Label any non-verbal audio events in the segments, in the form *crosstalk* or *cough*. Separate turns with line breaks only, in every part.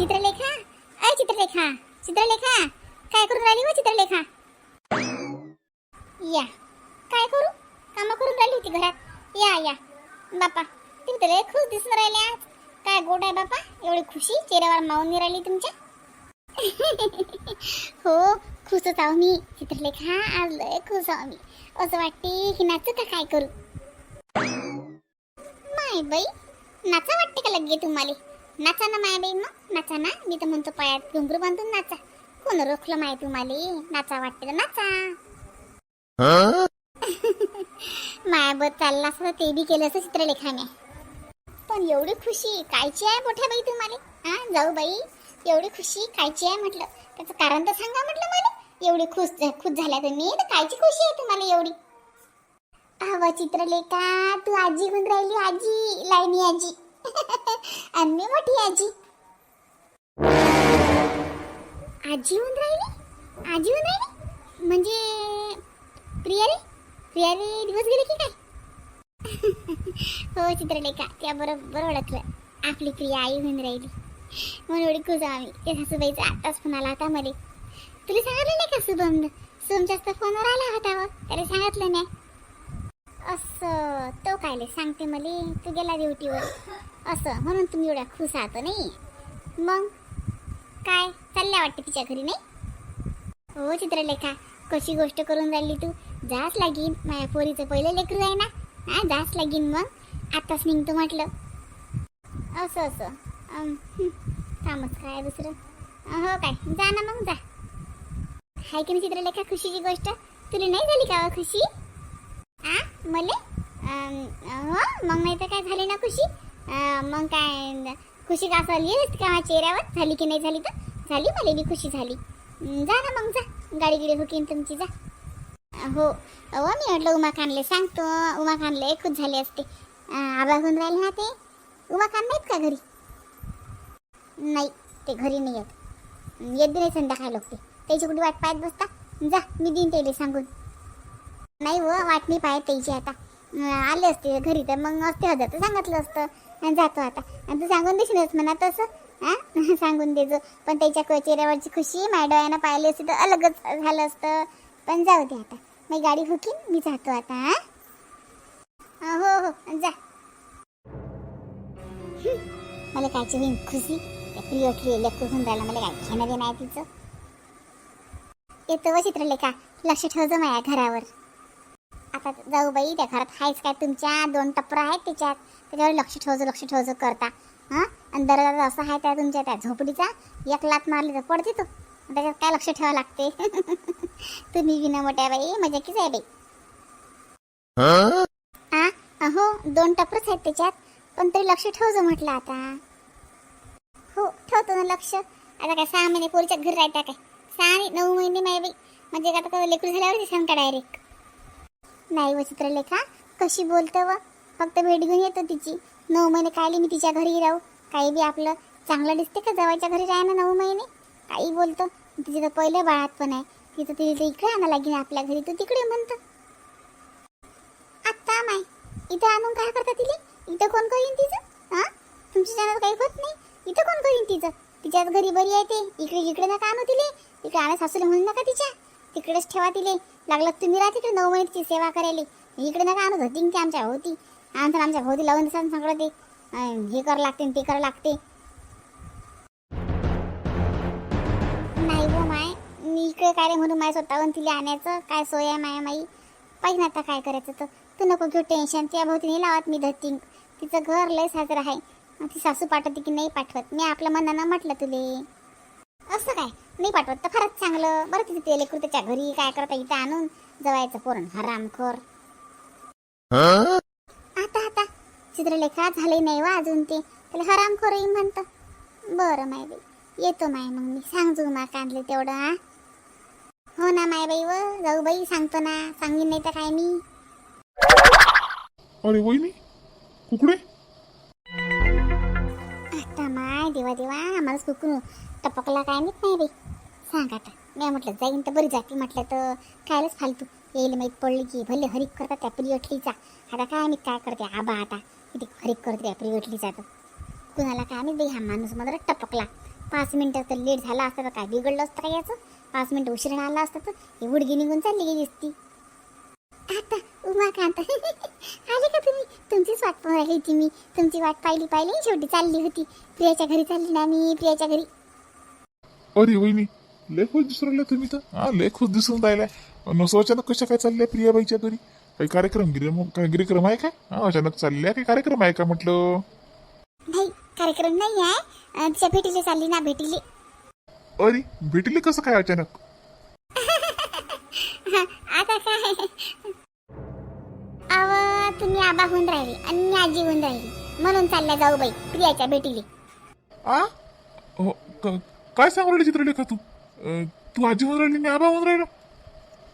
चित्रलेखा? अय चित्रलेखा. चित्रलेखा काय करून राहिली हो चित्रलेखा? या. काय करू? कामं करून राहिली होती घरात. या या. बापा तुम्ही तर खुश दिसून राहिले आज. काय गोड आहे बापा? एवढी खुशी? चेहऱ्यावर मावून राहिली तुमच्या? *laughs* हो खुशच आहो मी. चित्रलेखा आज लय खुश आहो मी. असं वाटते की नाचू का काय करू? माय बाई नाचा वाटते का लगे तुम्हाला? नाचा ना माय बाई मग. नाचा ना. मी तर म्हणतो पायात घुंगरू बांधून नाचा. कोण रोखलं माय तुम्हाला? नाचा वाटते तर नाचा. मायाबत चालला असं ते बी केलं असं चित्रलेखाने. पण एवढी खुशी कायची आहे मोठ्या बाई तुम्हाला? हा जाऊ बाई. एवढी खुशी कायची आहे म्हटलं. त्याचं कारण तर सांगा म्हटलं मला. एवढी खुश खुश झाल्या तुम्ही तर कायची खुशी आहे तुम्हाला एवढी? अव चित्रलेखा तू आजी होऊन राहिली आजी. लाईनी आजी. *laughs* आम्ही मोठी आजी. आजी होऊन राहिली? आजी होऊन राहिली? म्हणजे प्रियारी प्रियारी दिवस गेले की काय? *laughs* हो चित्रलेखा त्या बरोबर ओळखलं. आपली प्रिया आई होऊन राहिली. म्हणून एवढी खुश आम्ही. ते सासूबाईचा आताच फोन आला होता मध्ये. तुला सांगितलं नाही का शुभम शुभमच्या फोनवर आला होता व. त्याला सांगितलं नाही. असं तो कायले सांगते मले? तू गेला ड्युटीवर. असं म्हणून तुम्ही एवढ्या खुश आहात नाही? मग? काय? चालल्या वाटते तिच्या घरी नाही? हो चित्रलेखा कशी गोष्ट करून राहिली तू? जाच लागीन माझ्या पोरीचं पहिलं लेकरू आहे ना? हा जाच लागीन मग? आताच निघतो म्हटलं. असं असं. कामच काय दुसरं? हो काय जा ना मग जा. हाय की मी चित्रलेखा खुशीची गोष्ट? तुला नाही झाली का खुशी? मले? मग नाही तर काय झाली ना खुशी? मग काय खुशी का झाली? का चेहऱ्यावर? झाली की नाही झाली तर? झाली मला बी खुशी झाली. जा ना मग जा. गाडी गिडी हुकीन तुमची जा. हो. अहो मी म्हटलं उमा खानले सांगतो. उमा खानले एकूच झाले असते. अं, राहिले ना ते. उमा खान नाहीत का घरी? नाही ते घरी नाही येत येत नाही संध्याकाळ लोक ते. त्याची कुठे वाट पाहत बसता? जा मी देईन त्याला सांगून. नाही व वाट मी पाहत त्याची आता. आले असते घरी तर मग असते हजार. तर सांगितलं असतं. आणि जातो आता. आणि तू सांगून देशीलच म्हणा तसं. हां *laughs* सांगून देजो पण त्याच्या चेहऱ्यावरची खुशी माझ्या डोळ्यानं पाहिली असती तर अलगच झालं असतं. पण जाऊ दे आता. मी गाडी हुकीन मी जातो आता हां हो. हो जा. मला कायची होईन खुशी? प्रिय प्रियटली लेकरू होऊन राहिला मला काय घेणं देणं आहे तिचं? येतो व चित्रलेखा. लक्ष ठेवतो माझ्या घरावर. आता जाऊ बाई त्या घरात आहेच काय? तुमच्या दोन टप्पर आहेत त्याच्यात त्याच्यावर लक्ष ठेवजो लक्ष ठेवजो करता. हां? आणि दरवाजा असा आहे त्या तुमच्या त्या झोपडीचा. एक लात मारली तर पडते तो. त्याच्यात काय लक्ष ठेवावं लागते? *laughs* तुम्ही विना मोठ्या बाई मजा कीच आहे बाई. हा? अहो दोन टपरच आहेत त्याच्यात. पण तरी लक्ष ठेवजो म्हटलं आता. हो ठेवतो ना लक्ष. आता काय सहा महिने पोरीच्या घरी राहता काय? सहा नऊ महिने माय बाई. म्हणजे आता लेकरू झाल्यावर सांगता डायरेक्ट नाही व चित्रलेखा कशी बोलतं व? फक्त भेट घेऊन येतो तिची. नऊ महिने कायली मी तिच्या घरी राहू. काही बी आपलं चांगलं दिसते का जवळच्या घरी राहा ना नऊ महिने? काही बोलतो. तिचं तर पहिलं बाळात पण आहे. तिचं तर इकडे आणा लागेल. आपल्या घरी तू तिकडे म्हणतं. आत्ता माय इथं आणून काय करता तिले? इथं कोण करीन तिचं? हां? तुमच्या जाण्यात काही होत नाही. इथं कोण करीन तिचं? तिच्याच घरी बरी आहे ते. इकडे इकडे नका आणू तिले. इकडे आणा सासूला म्हणून नका तिच्या. तिकडेच ठेवा तिले. लागलं तुम्ही राहा तिकडे नऊ महिन्याची सेवा करायली इकडे नका आणू होती ते आमच्या होती आमचं आमच्या होती लावून दिसा सगळं ते. हे करावं लागते ते करावं लागते. नाही गो माय मी इकडे काय रे म्हणून माय स्वतःहून तिला आणायचं? काय सोय आहे माया माई? पाहिजे ना आता काय करायचं तर. तू नको घेऊ टेन्शन त्या भोवती नाही लावत मी धरती तिचं घर लय साजरं आहे. ती सासू पाठवते की नाही पाठवत? मी आपल्या मनानं म्हटलं तुले. असं काय? नाही पाठवत तर फारच चांगलं. बरं तिथे ते लेकरू त्याच्या घरी काय करता इथं आणून जवायचं पोरण हरामखोर आता आता. चित्रलेखा झाले नाही वा अजून ते. त्याला हरामखोर येईन म्हणतं. बरं माय बाई. येतो माय मग मी. सांगतो मा कांदले तेवढं हा? हो ना माय बाई व. जाऊ बाई सांगतो ना. सांगीन नाही तर काय मी.
अरे वहिनी. कुकडे?
देवा देवा आम्हाला सुकून टपकला काय माहीत नाही बाई सांग आता. मी म्हटलं जाईन तर बरी जाते म्हटलं तर कायलाच फालतू. येईल माहीत पडली की भले हरिक करतात त्या प्रियटलीचा. आता काय मी काय करते आबा आता. किती हरिक करते त्या प्रियटलीचा तर. कुणाला काय माहीत बाई हा माणूस मला टपकला. पाच मिनटं तर लेट झाला असतं तर काय बिघडलं असतं काय याचं? पाच मिनटं उशिरा आला असतं तर. ही उडगी निघून चालली गेली असती. आता उमाकांत आले का तुम्ही? तुमचीच वाट पाहून राहिली होती मी. तुमची वाट पाहिली पाहिली शेवटी चालली होती. प्रियाच्या घरी चालली ना मी प्रियाच्या घरी.
अरे वहिनी लय खुश दिसून राहिल्या तुम्ही तर. हा लय खुश दिसून राहिलाय नसं अचानक कशा काय चालल्या प्रियाबाईच्या घरी? काही कार्यक्रम गिरम काय गिरिक्रम आहे काय? हा अचानक चालल्या काही कार्यक्रम आहे का म्हटलं?
नाही कार्यक्रम नाही आहे. तिच्या भेटीले चालली ना भेटीले.
अरे भेटले कसं काय अचानक? *laughs*
आता काय? तुम्ही आबा होऊन राहिले आणि मी आजी होऊन राहिली. म्हणून चालल्या जाऊ बाई प्रियाच्या भेटीले.
आ? हो, क- काय सांगू राहिली चित्रलेखा तू? अं, तू आजी होऊन राहिली मी आबा होऊन राहिलो?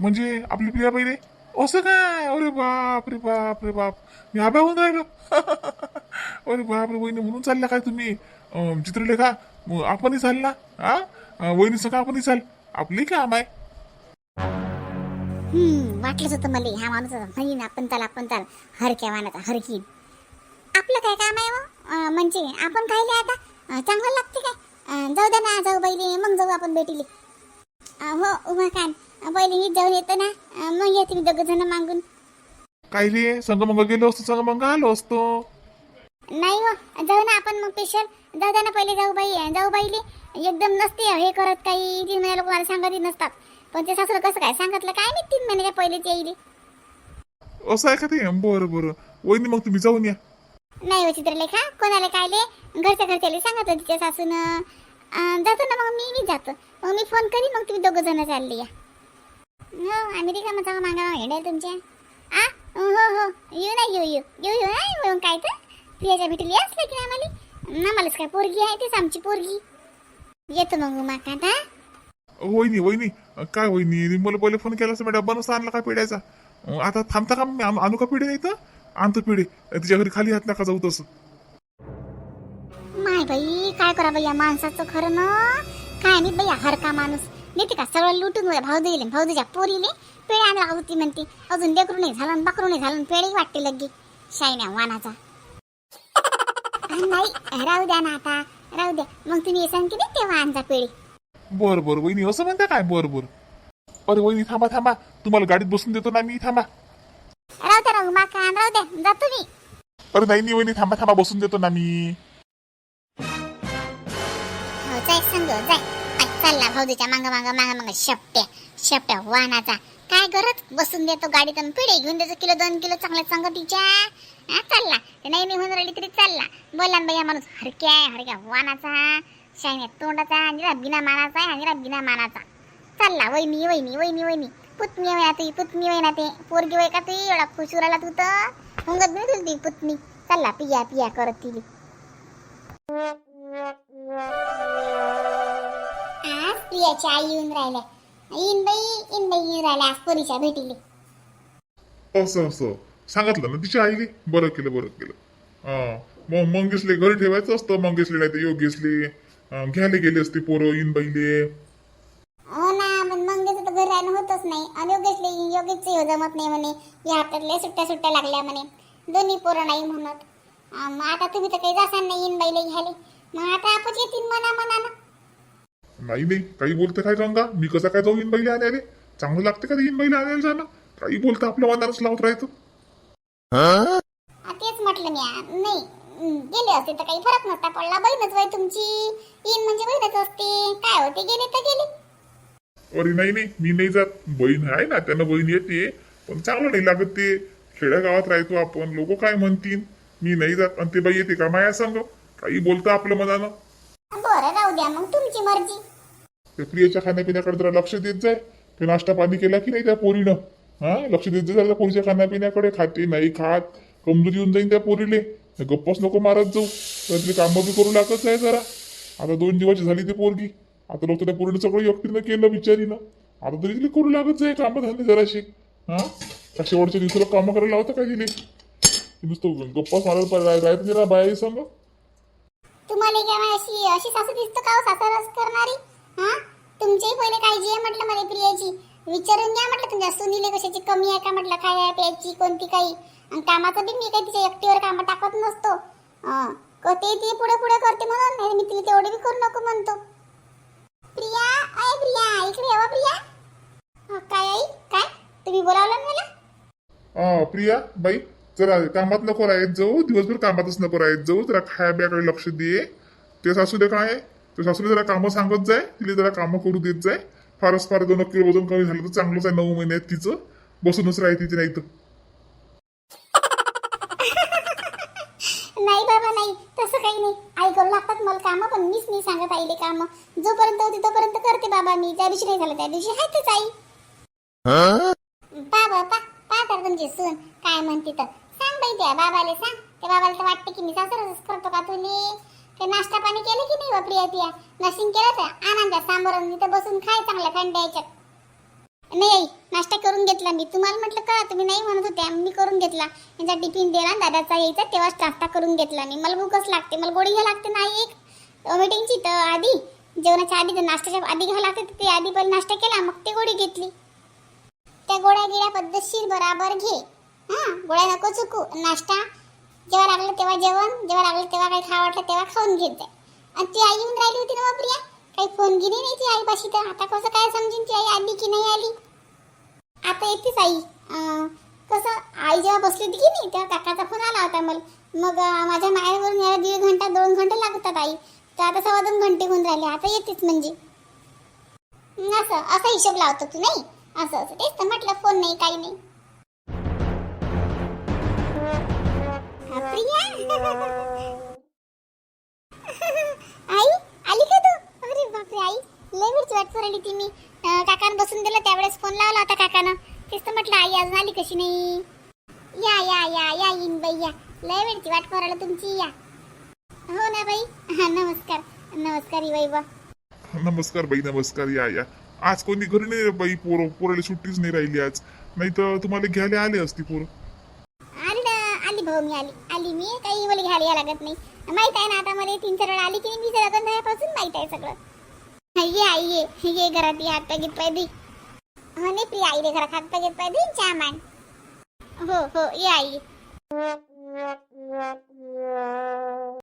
म्हणजे आपली प्रिया पहिले असं काय? अरे बाप रे बाप रे बाप. मी आबा होऊन राहिलो. *laughs* अरे बाप रे वहिनी म्हणून चालल्या काय तुम्ही? अं, चित्रलेखा मग आपणही चाल ना हा अं, वहिनी सगळं आपणही चाल. आपली काम आहे
हम्म वाटलंच होतं मला ह्या माणूस म्हणीन आपण चाल आपण चाल. हरक्या वानाचा हरकीन आपलं काय काम आहे मग अं, म्हणजे आपण खायले आता? चांगलं लागते काय? जाऊ दे ना जाऊ बैली मग जाऊ आपण भेटीले. हो उमाकांत पहिले मी जाऊन येतो ना. मग येते मी दोघं जण मागून.
काय रे संगमंग गेलो असतो संगमंग आलो असतो.
नाही हो जाऊ ना आपण मग स्पेशल जाऊ द्या ना पहिले जाऊ बाई जाऊ बाईले. एकदम नसते हे करत काही. तीन महिने लोक मला सांगत नसतात. पण ते सासरं कसं काय सांगितलं? काय नाही तीन महिने काय पहिलेच येईल.
असं आहे का ते? बरं बरं. वहिनी मग तुम्ही जाऊन या.
नाही हो चित्रलेखा कोणाला कायले घरच्या घरच्याले सांगत होती तिच्या सासून. जातो ना मग मी मी जातो. मग मी फोन करीन मग तुम्ही दोघं जण चालले या. हो आम्ही रिकामा चांगला मागा हेडेल तुमच्या. आ? हो हो येऊ ना येऊ येऊ. येऊ येऊ हा येऊ काय तर. प्रियाच्या भेटीला असलं की आम्हाला? आम्हालाच काय पोरगी आहे तेच आमची पोरगी. येतो मग उमा कांता
वहिनी वहिनी काय वहिनी मला पहिले फोन केला असं डब्बा नसता आणला काय पिढ्याचा? आता थांबता का मी आणू का पिढे इथं? आणतो पिढे. तिच्या घरी खाली हात नका जाऊ तसं.
माय बाई काय करा बाई या माणसाचं खरं ना? काय नाही बाई हर का माणूस. नेते का सगळं लुटून भाऊ दिले भाऊ तुझ्या पोरीने पेळे आणला होती म्हणते. अजून लेकरू नाही झालं बकरू नाही झालं आणि वाटते लगे शाईन्या वानाचा. *laughs* नाही राहू द्या ना आता. राहू द्या. मग तुम्ही येसान की नाही तेव्हा आणजा पेळे
बर बर वहिनी असं म्हणता काय? बर बर. अरे वहिनी थांबा थांबा. तुम्हाला गाडीत बसून देतो ना मी. थांबा.
राहू द्या राहू माका राहू द्या जा तुम्ही.
अरे नाही नाही वहिनी थांबा थांबा बसून देतो ना मी.
हो जाय संग जाय. आ, चालला भाऊजीच्या मांग मांग मांग मांग. शेपट्या शेपट्या वाहनाचा. काय गरज? बसून देतो गाडीत आणि पिढे. घेऊन देतो किलो दोन किलो चांगल्या संगतीच्या. हा चालला ते नाही मी होऊन राहिली तरी चालला बोला ना बाई हा माणूस हरक्या आहे, हरक्या वाहनाचा. शायन्या तोंडाचा आणि बिना मानाचा आहे आणि बिना मानाचा. चालला वहिनी वहिनी वहिनी वहिनी. पुतणी वय ना ती पुतणी वय ना ते. पोरगी वय का ती? एवढा खुश उराला तू तर. हुंगत नाही तुझी ती पुतणी. चालला पिया पिया करत तिली. आज प्रियाची आई येऊन राहिल्या. इन बाई इन बाई येऊन राहिल्या आज पोरीच्या भेटीले.
असं असं. सांगितलं ना तिच्या आईले? बरं केलं बरं केलं. हा. मग मंगेशले घरी ठेवायचं असतं. मंगेशले नाही ते योगेशले. अं, घ्यायला गेले असते पोरं इन बाईले.
हो ना पण मंगेचं तर घर राहणं होतच नाही. आणि योगेशले योगेशच जमत नाही म्हणे. या हप्त्यातल्या सुट्ट्या सुट्ट्या लागल्या म्हणे. दोन्ही पोरं नाही म्हणत. अं, मग आता तुम्ही तर काही जासान नाही येईन बाईले घ्यायला. मग आता आपण येतील मना मनानं
नाही नाही काही बोलते काय गंगा मी कसा काय जाऊ इन बाईले आणायले? चांगलं लागते का इन बाईले आणायला जाणं? काही बोलतं आपल्या मनानच लावत राहायचं
आ, तेच म्हटलं मी आ, नाही. हं, गेले असते तर काही फरक नसता पडला. बहीणच वय तुमची. येईन म्हणजे बहीणच असते. काय होते गेले तर गेले.
अरे नाही नाही मी नाही जात. बहीण आहे ना त्यानं बहीण येते. पण चांगलं नाही लागत ते. खेड्यागावात राहतो आपण. लोक काय म्हणतील? मी नाही जात. आणि ते बाई येते का माया संग? काही बोलतं आपलं मनानं?
बरं राहू द्या मग. तुमची मर्जी.
त्या प्रियाच्या खाण्यापिण्याकडे जरा लक्ष देत जाय. ते नाश्ता पाणी केला की नाही त्या पोरीनं? हा? लक्ष देत जाय त्या पोरीच्या खाण्यापिण्याकडे. खाते नाही खात. कमजोरी येऊन जाईन त्या पोरीले. गप्पच नको मारत जाऊ. तर कामं बी करू लागत आहे जरा. आता दोन दिवस झाली ती पोरगी. आता लोक त्या पोरीनं सगळं एकटीनं केलं बिचारीनं. आता तरी करू लागत जाय कामं झाली जराशी. हा? त्या शेवटच्या दिवसाला कामं करायला लावतं काय दिले नुसतं गप्पाच मारत राहत जरा बाया संग.
तुम्हाला काय अशी अशी सासू दिसतं का हो? सासरच करणारी? हा? तुमची पहिले काळजी आहे म्हटलं मला प्रियाची. विचारून घ्या म्हटलं तुमच्या सुनीले कशाची कमी आहे का म्हटलं? खाया प्यायची कोणती काही? कामाचं बी मी काही तिच्या एकटीवर कामं टाकत नसतो. हं. ते ती पुढे पुढे करते म्हणून. नाही मी तिला तेवढे बी करू नको म्हणतो. प्रिया अय प्रिया इकडे येवा प्रिया. काय आई? काय? तुम्ही बोलावलं मला?
हा प्रिया बाई जरा कामात नको राहत जाऊ. दिवसभर कामातच नको राहत जाऊ. जरा खाया बियाकडे लक्ष दे. ते सासू दे काय ते सासूला जरा कामं सांगत जाय. तिला जरा कामं करू देत जाय. फारच फार दोन किलो वजन कमी झालं तर चांगलंच आहे. नऊ महिन्यात तिचं. बसूनच राहते तिथे नाही तर.
नाही बाबा नाही. तसं काही नाही. आई करू लागतात मला कामं पण मीच नाही सांगत आईले कामं. जोपर्यंत होती तोपर्यंत करते बाबा मी. त्या दिवशी नाही झालं त्या दिवशी आहेतच आई. बाबा पा पा तर तुमची सून. काय म्हणते तर. सांग बाई त्या बाबाले सांग. त्या बाबाला तर वाटते की मी सासरच करतो का तुने ते नाश्ता पाणी केलं की नाही बापरी पिया? नशीन केलं तर आनंद सांबर तिथं बसून खाय चांगलं थंड यायच्यात नाही आई नाश्ता करून घेतला मी. तुम्हाला म्हटलं का? तुम्ही नाही म्हणत होत्या मी करून घेतला. यांचा टिफिन दिला दादाचा यायचा तेव्हाच नाश्ता करून घेतला मी. मला भूकच लागते मला गोळी घ्या लागते नाही एक. मीटिंगची तर आधी जेवणाच्या आधी तर नाश्त्याच्या आधी घ्यावं लागते ते आधी पहिले नाश्ता केला मग ते गोळी घेतली. त्या गोळ्या गिळ्या पद्धतशीर बराबर घे. हा गोळ्या नको चुकू. नाश्ता जेव्हा लागलं तेव्हा जेवण जेव्हा लागलं तेव्हा काही खा वाटलं तेव्हा खाऊन घेत जाय आणि ती आई येऊन राहिली होती ना प्रिया काही फोन गिरी नाही ती आईपाशी तर. आता कसं काय समजून ती आई आली की नाही आली? आता येतेच आई. कसं आई जेव्हा बसली होती की नाही तेव्हा काकाचा फोन आला होता मला. मग माझ्या मायावरून यायला दीड घंटा दोन घंटे लागतात आई. तर आता सव्वा दोन घंटे होऊन राहिले. आता येतेच म्हणजे. असं असा हिशोब लावतो तू नाही? असं असं. तेच तर म्हटलं फोन नाही काही नाही. प्रिया *laughs* आई आली का तू अरे बापरे आई लय करायली ती मी काकानं बसून दिलं त्यावेळेस फोन लावला होता काकानं. तेच तर म्हटलं आई अजून आली कशी नाही? या या या या येईन बाई या. लय वेळची वाट करायला तुमची या. हो ना बाई. हा नमस्कार. नमस्कार बाई बा.
नमस्कार बाई नमस्कार या या. आज कोणी घरी नाही रे बाई पोरं पोराला सुट्टीच नाही राहिली आज. नाही तर तुम्हाला घ्यायला आले असती पोरं.
आली ना आली भाऊ मी आली. आली मी काही मला घ्यायला लागत नाही. माहीत आहे ना आता मला तीन चार वेळा आली की मी झाल्यापासून माहीत आहे सगळं. ये आई ये ये घरात ये हात पाय पाय दे हो नाही प्रिया आई रे घरात हात पाय पाय दे चहा मान हो हो ये आई